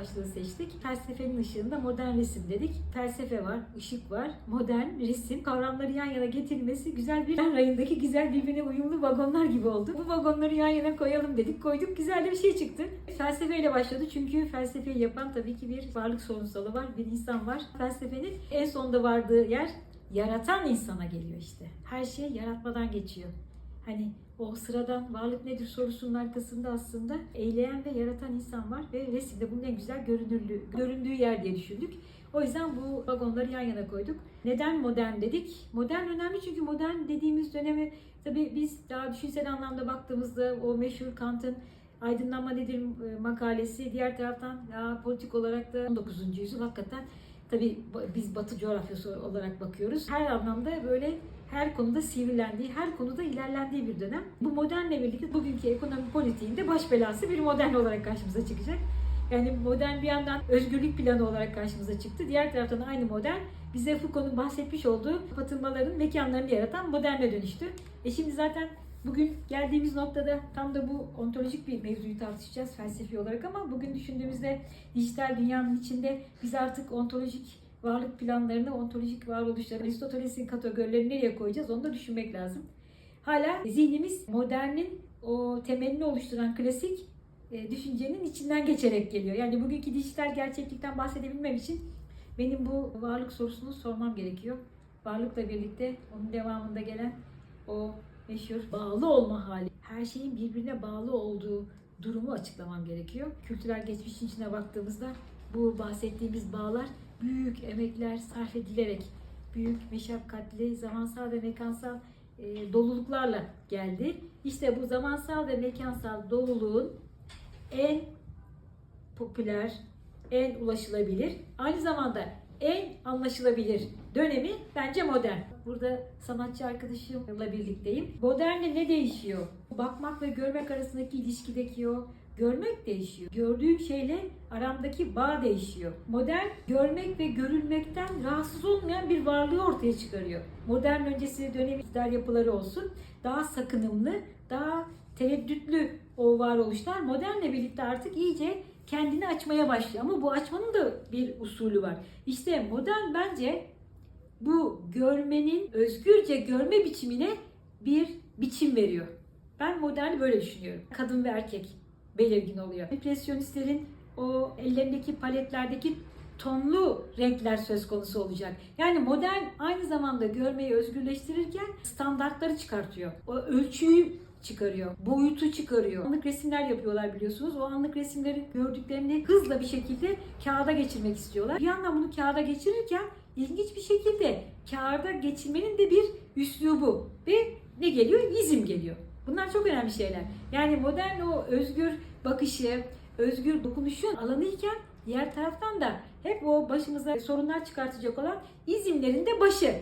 başlığı seçtik. Felsefenin ışığında modern resim dedik. Felsefe var, ışık var, modern resim. Kavramları yan yana getirilmesi güzel bir rayındaki güzel birbirine uyumlu vagonlar gibi oldu. Bu vagonları yan yana koyalım dedik. Koyduk güzel de bir şey çıktı. Felsefeyle başladı çünkü felsefeyi yapan tabii ki bir varlık sorunsalı var, bir insan var. Felsefenin en sonda vardığı yer yaratan insana geliyor işte. Her şey yaratmadan geçiyor. Hani o sıradan varlık nedir sorusunun arkasında aslında eyleyen ve yaratan insan var ve resimde bunun en güzel görünürlüğü, göründüğü yer diye düşündük. O yüzden bu vagonları yan yana koyduk. Neden modern dedik? Modern önemli çünkü modern dediğimiz dönemi tabii biz daha düşünsel anlamda baktığımızda o meşhur Kant'ın aydınlanma nedir e, makalesi diğer taraftan ya politik olarak da 19. yüzyıl hakikaten tabii biz batı coğrafyası olarak bakıyoruz. Her anlamda böyle her konuda sivrilendiği, her konuda ilerlendiği bir dönem. Bu modernle birlikte bugünkü ekonomi politiğinde baş belası bir modern olarak karşımıza çıkacak. Yani modern bir yandan özgürlük planı olarak karşımıza çıktı. Diğer taraftan aynı modern bize Foucault'un bahsetmiş olduğu kapatılmaların mekanlarını yaratan moderne dönüştü. E şimdi zaten bugün geldiğimiz noktada tam da bu ontolojik bir mevzuyu tartışacağız felsefi olarak ama bugün düşündüğümüzde dijital dünyanın içinde biz artık ontolojik varlık planlarını, ontolojik varoluşları, Aristoteles'in kategorilerini nereye koyacağız onu da düşünmek lazım. Hala zihnimiz modernin o temelini oluşturan klasik e, düşüncenin içinden geçerek geliyor. Yani bugünkü dijital gerçeklikten bahsedebilmem için benim bu varlık sorusunu sormam gerekiyor. Varlıkla birlikte onun devamında gelen o meşhur bağlı olma hali. Her şeyin birbirine bağlı olduğu durumu açıklamam gerekiyor. Kültürel geçmişin içine baktığımızda bu bahsettiğimiz bağlar büyük emekler sarf edilerek, büyük meşakkatli, zamansal ve mekansal e, doluluklarla geldi. İşte bu zamansal ve mekansal doluluğun en popüler, en ulaşılabilir, aynı zamanda en anlaşılabilir dönemi bence modern. Burada sanatçı arkadaşımla birlikteyim. Modernle ne değişiyor? Bakmak ve görmek arasındaki ilişkideki o görmek değişiyor. Gördüğüm şeyle aramdaki bağ değişiyor. Modern görmek ve görülmekten rahatsız olmayan bir varlığı ortaya çıkarıyor. Modern öncesi dönem iktidar yapıları olsun daha sakınımlı, daha tereddütlü o varoluşlar modernle birlikte artık iyice kendini açmaya başlıyor. Ama bu açmanın da bir usulü var. İşte modern bence bu görmenin özgürce görme biçimine bir biçim veriyor. Ben moderni böyle düşünüyorum. Kadın ve erkek belirgin oluyor. Impresyonistlerin o ellerindeki paletlerdeki tonlu renkler söz konusu olacak. Yani modern aynı zamanda görmeyi özgürleştirirken standartları çıkartıyor. O ölçüyü çıkarıyor. Boyutu çıkarıyor. Anlık resimler yapıyorlar biliyorsunuz. O anlık resimleri gördüklerini hızla bir şekilde kağıda geçirmek istiyorlar. Bir yandan bunu kağıda geçirirken ilginç bir şekilde kağıda geçirmenin de bir üslubu ve ne geliyor? İzim geliyor. Bunlar çok önemli şeyler. Yani modern o özgür bakışı, özgür dokunuşun alanıyken diğer taraftan da hep o başımıza sorunlar çıkartacak olan izimlerin de başı.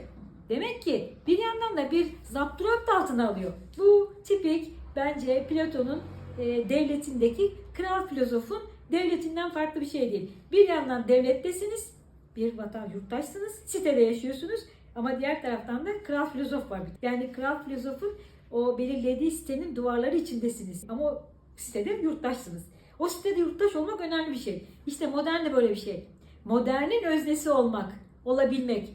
Demek ki bir yandan da bir zapturapt altına alıyor. Bu tipik bence Platon'un e, devletindeki kral filozofun devletinden farklı bir şey değil. Bir yandan devlettesiniz, bir vatan yurttaşsınız, sitede yaşıyorsunuz ama diğer taraftan da kral filozof var. Yani kral filozofun o belirlediği sitenin duvarları içindesiniz. Ama sitede yurttaşsınız. O sitede yurttaş olmak önemli bir şey. İşte modern de böyle bir şey. Modernin öznesi olmak, olabilmek.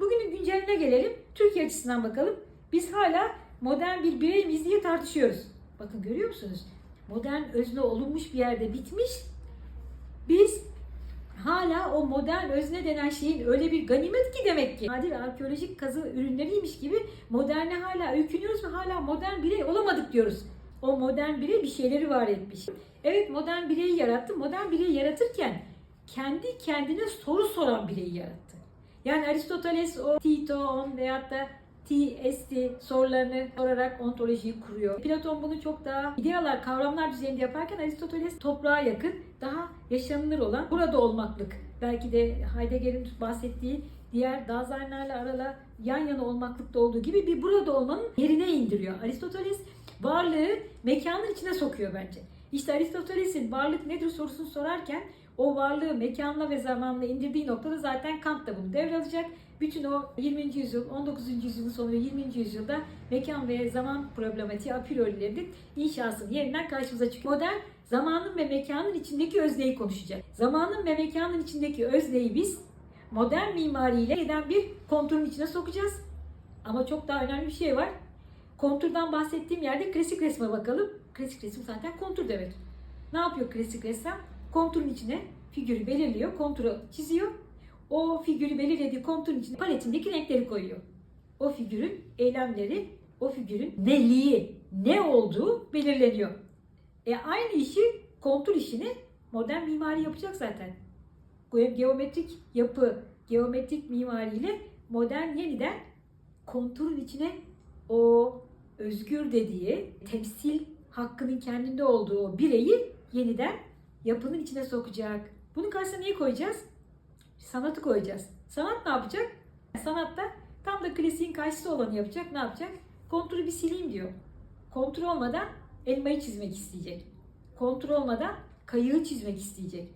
Bugünün günceline gelelim. Türkiye açısından bakalım. Biz hala modern bir birey miyiz diye tartışıyoruz. Bakın görüyor musunuz? Modern özne olunmuş bir yerde bitmiş. Biz hala o modern özne denen şeyin öyle bir ganimet ki demek ki. Nadir arkeolojik kazı ürünleriymiş gibi moderne hala öykünüyoruz ve hala modern birey olamadık diyoruz. O modern birey bir şeyleri var etmiş. Evet modern bireyi yarattı. Modern bireyi yaratırken kendi kendine soru soran bireyi yarattı. Yani Aristoteles o Tito on veyahut da TST sorularını sorarak ontolojiyi kuruyor. Platon bunu çok daha idealar, kavramlar düzeyinde yaparken Aristoteles toprağa yakın, daha yaşanılır olan burada olmaklık. Belki de Heidegger'in bahsettiği diğer Daseinlerle arala yan yana olmaklıkta olduğu gibi bir burada olmanın yerine indiriyor. Aristoteles varlığı mekanın içine sokuyor bence. İşte Aristoteles'in varlık nedir sorusunu sorarken o varlığı mekanla ve zamanla indirdiği noktada zaten Kant da bunu devralacak. Bütün o 20. yüzyıl, 19. yüzyılın sonu ve 20. yüzyılda mekan ve zaman problematiği a priorilerinin inşasının yerinden karşımıza çıkıyor. Modern zamanın ve mekanın içindeki özneyi konuşacağız. Zamanın ve mekanın içindeki özneyi biz modern mimariyle eden bir konturun içine sokacağız. Ama çok daha önemli bir şey var. Konturdan bahsettiğim yerde klasik resme bakalım. Klasik resim zaten kontur demek. Ne yapıyor klasik ressam? Konturun içine figürü belirliyor, konturu çiziyor. O figürü belirlediği konturun içine paletindeki renkleri koyuyor. O figürün eylemleri, o figürün neliği, ne olduğu belirleniyor. E aynı işi, kontur işini modern mimari yapacak zaten. Ge- Geometrik yapı, geometrik mimariyle modern yeniden konturun içine o özgür dediği temsil hakkının kendinde olduğu bireyi yeniden yapının içine sokacak. Bunun karşısına neyi koyacağız? Sanatı koyacağız. Sanat ne yapacak? Sanatta tam da klasiğin karşısı olanı yapacak. Ne yapacak? Konturu bir sileyim diyor. Kontur olmadan elmayı çizmek isteyecek. Kontur olmadan kayığı çizmek isteyecek.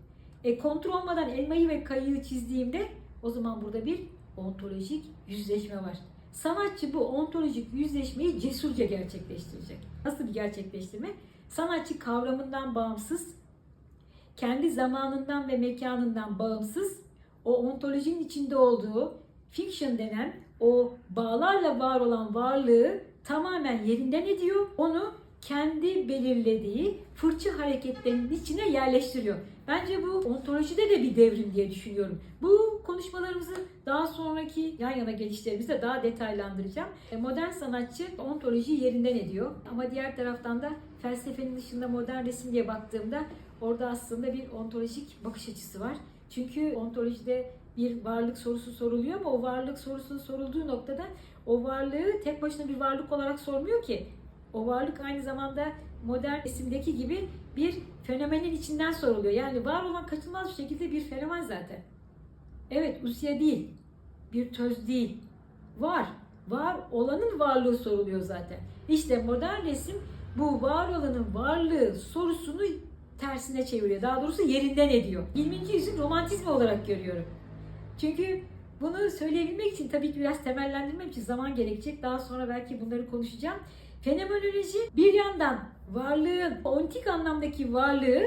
E kontur olmadan elmayı ve kayığı çizdiğimde o zaman burada bir ontolojik yüzleşme var. Sanatçı bu ontolojik yüzleşmeyi cesurca gerçekleştirecek. Nasıl bir gerçekleştirme? Sanatçı kavramından bağımsız, kendi zamanından ve mekanından bağımsız, o ontolojinin içinde olduğu fiction denen o bağlarla var olan varlığı tamamen yerinden ediyor. Onu kendi belirlediği fırça hareketlerinin içine yerleştiriyor. Bence bu ontolojide de bir devrim diye düşünüyorum. Bu konuşmalarımızı daha sonraki yan yana gelişlerimizde daha detaylandıracağım. E, Modern sanatçı ontolojiyi yerinden ediyor. Ama diğer taraftan da felsefenin dışında modern resim diye baktığımda orada aslında bir ontolojik bakış açısı var. Çünkü ontolojide bir varlık sorusu soruluyor ama o varlık sorusunun sorulduğu noktada o varlığı tek başına bir varlık olarak sormuyor ki. O varlık aynı zamanda modern resimdeki gibi bir fenomenin içinden soruluyor. Yani var olan kaçınılmaz bir şekilde bir fenomen zaten. Evet, usya değil, bir töz değil. Var. Var olanın varlığı soruluyor zaten. İşte modern resim bu var olanın varlığı sorusunu tersine çeviriyor. Daha doğrusu yerinden ediyor. 20. yüzyıl romantizmi olarak görüyorum. Çünkü bunu söyleyebilmek için tabii ki biraz temellendirmem için zaman gerekecek. Daha sonra belki bunları konuşacağım. Fenomenoloji bir yandan varlığın, ontik anlamdaki varlığı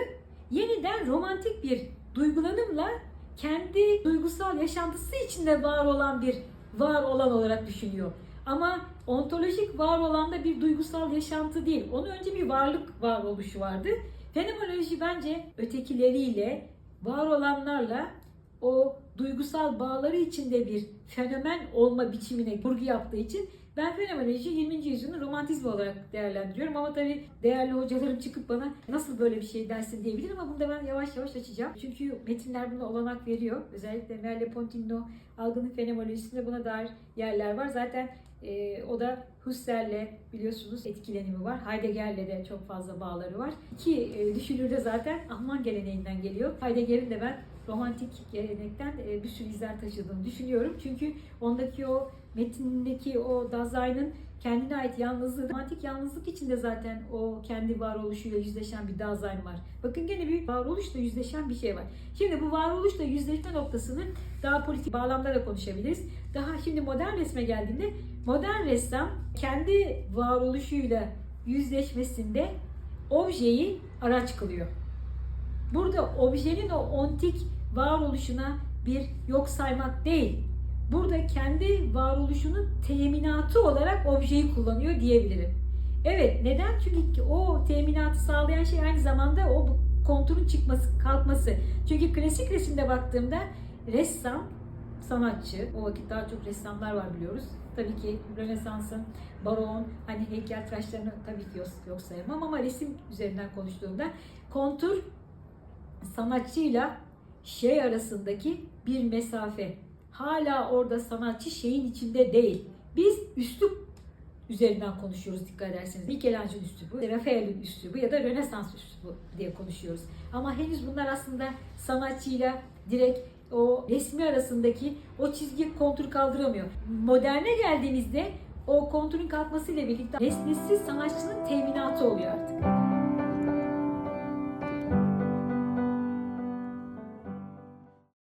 yeniden romantik bir duygulanımla kendi duygusal yaşantısı içinde var olan bir var olan olarak düşünüyor. Ama ontolojik var olan da bir duygusal yaşantı değil. Onun önce bir varlık varoluşu vardı. Fenomenoloji bence ötekileriyle, var olanlarla o duygusal bağları içinde bir fenomen olma biçimine vurgu yaptığı için ben fenomenoloji 20. yüzyılın romantizmi olarak değerlendiriyorum ama tabii değerli hocalarım çıkıp bana nasıl böyle bir şey dersin diyebilir ama bunu da ben yavaş yavaş açacağım. Çünkü metinler buna olanak veriyor. Özellikle Merleau-Ponty algının fenomenolojisinde buna dair yerler var. Zaten e, o da Husserl'le biliyorsunuz etkilenimi var. Heidegger'le de çok fazla bağları var. İki e, düşünür de zaten Alman geleneğinden geliyor. Heidegger'in de ben romantik gelenekten e, bir sürü izler taşıdığını düşünüyorum. Çünkü ondaki o metnindeki o Dazai'nin kendine ait yalnızlığı, romantik yalnızlık içinde zaten o kendi varoluşuyla yüzleşen bir Dasein var. Bakın gene bir varoluşla yüzleşen bir şey var. Şimdi bu varoluşla yüzleşme noktasını daha politik bağlamda da konuşabiliriz. Daha şimdi modern resme geldiğinde modern ressam kendi varoluşuyla yüzleşmesinde objeyi araç kılıyor. Burada objenin o ontik varoluşuna bir yok saymak değil. Burada kendi varoluşunun teminatı olarak objeyi kullanıyor diyebilirim. Evet neden? Çünkü o teminatı sağlayan şey aynı zamanda o konturun çıkması, kalkması. Çünkü klasik resimde baktığımda ressam, sanatçı, o vakit daha çok ressamlar var biliyoruz. Tabii ki Rönesans'ın, Baron, hani heykeltıraşlarını tabii ki yok, yok sayamam ama resim üzerinden konuştuğumda kontur sanatçıyla şey arasındaki bir mesafe. Hala orada sanatçı şeyin içinde değil. Biz üslup üzerinden konuşuyoruz dikkat ederseniz. Michelangelo üslubu, Rafael'in üslubu ya da Rönesans üslubu diye konuşuyoruz. Ama henüz bunlar aslında sanatçıyla direkt o resmi arasındaki o çizgi kontur kaldıramıyor. Moderne geldiğimizde o konturun kalkmasıyla birlikte nesnesiz sanatçının teminatı oluyor artık.